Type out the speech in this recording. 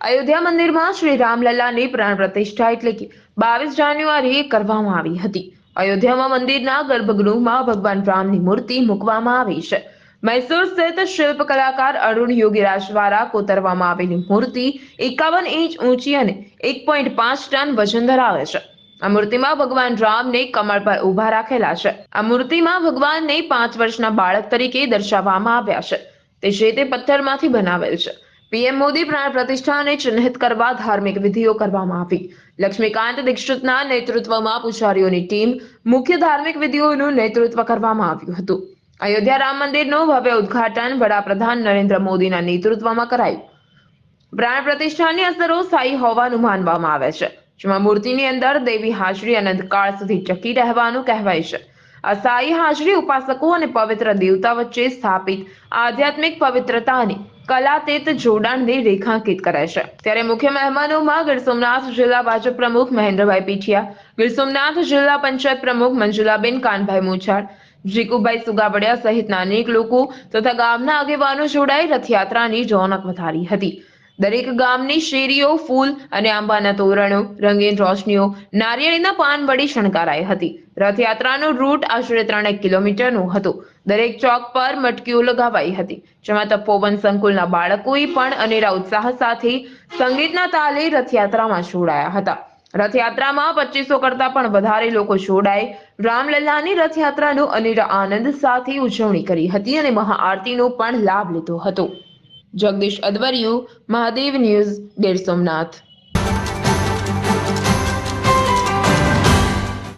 અયોધ્યા મંદિરમાં શ્રી રામલલ્લાની પ્રાણ પ્રતિષ્ઠા એટલે કે બાવીસ જાન્યુઆરીએ કરવામાં આવી હતી. અયોધ્યામાં મંદિરના ગર્ભગૃહમાં ભગવાન રામની મૂર્તિ મૂકવામાં આવી છે. મૈસૂર સ્થિત શિલ્પ કલાકાર અરુણ યોગીરાજ દ્વારા કોતરવામાં આવેલી મૂર્તિ એકાવન ઇંચ ઊંચી અને એક પોઈન્ટ પાંચ ટન વજન ધરાવે છે. આ મૂર્તિમાં ભગવાન રામને કમળ પર ઊભા રાખેલા છે. આ મૂર્તિમાં ભગવાનને પાંચ વર્ષના બાળક તરીકે દર્શાવવામાં આવ્યા છે. તે જે તે પથ્થરમાંથી બનાવેલ છે. પીએમ મોદી પ્રાણ પ્રતિષ્ઠાને ચિહ્નિત કરવા ધાર્મિક વિધિઓ કરવામાં આવી. લક્ષ્મીકાંત દીક્ષિતના નેતૃત્વમાં પૂજારીઓની ટીમ મુખ્ય ધાર્મિક વિધિઓનું નેતૃત્વ કરવામાં આવ્યું હતું. અયોધ્યા રામ મંદિરનું ભવ્ય ઉદ્ઘાટન વડાપ્રધાન નરેન્દ્ર મોદીના નેતૃત્વમાં કરાયું. પ્રાણ પ્રતિષ્ઠાની અસરો સ્થાયી હોવાનું માનવામાં આવે છે, જેમાં મૂર્તિની અંદર દેવી હાજરી અનંતકાળ સુધી ટકી રહેવાનું કહેવાય છે. અસ્થાયી હાજરી ઉપાસકો અને પવિત્ર દેવતા વચ્ચે સ્થાપિત આધ્યાત્મિક પવિત્રતાની કલાતીત જોડાણને રેખાંકિત કરે છે. ત્યારે મુખ્ય મહેમાનોમાં ગીર સોમનાથ જિલ્લા ભાજપ પ્રમુખ મહેન્દ્રભાઈ પીઠિયા, ગીર સોમનાથ જિલ્લા પંચાયત પ્રમુખ મંજુલાબેન કાનભાઈ મોછાડ જીકુભાઈ સુગાબડિયા સહિતના અનેક લોકો તથા ગામના આગેવાનો જોડાઈ રથયાત્રાની રોનક વધારી હતી. દરેક ગામની શેરીઓ ફૂલ અને આંબાના તોરણો, રંગીન રોશનીઓ, નારિયેળીના પાન વડે શણગારાઈ હતી. રથયાત્રાનો રૂટ આશરે ત્રણેક કિલોમીટરનું હતું. દરેક ચોક પર મટકીઓ લગાવાઈ હતી. જેમાં તપોવન સંકુલના બાળકોએ પણ અનેરા ઉત્સાહ સાથે સંગીતના તાલે રથયાત્રામાં જોડાયા હતા. રથયાત્રામાં પચીસો કરતા પણ વધારે લોકો જોડાય રામલલ્લાની રથયાત્રાનો અનેરા આનંદ સાથે ઉજવણી કરી હતી અને મહાઆરતીનો પણ લાભ લીધો હતો. જગદીશ અદવરિયુ, મહાદેવ ન્યૂઝ ગીર સોમનાથ.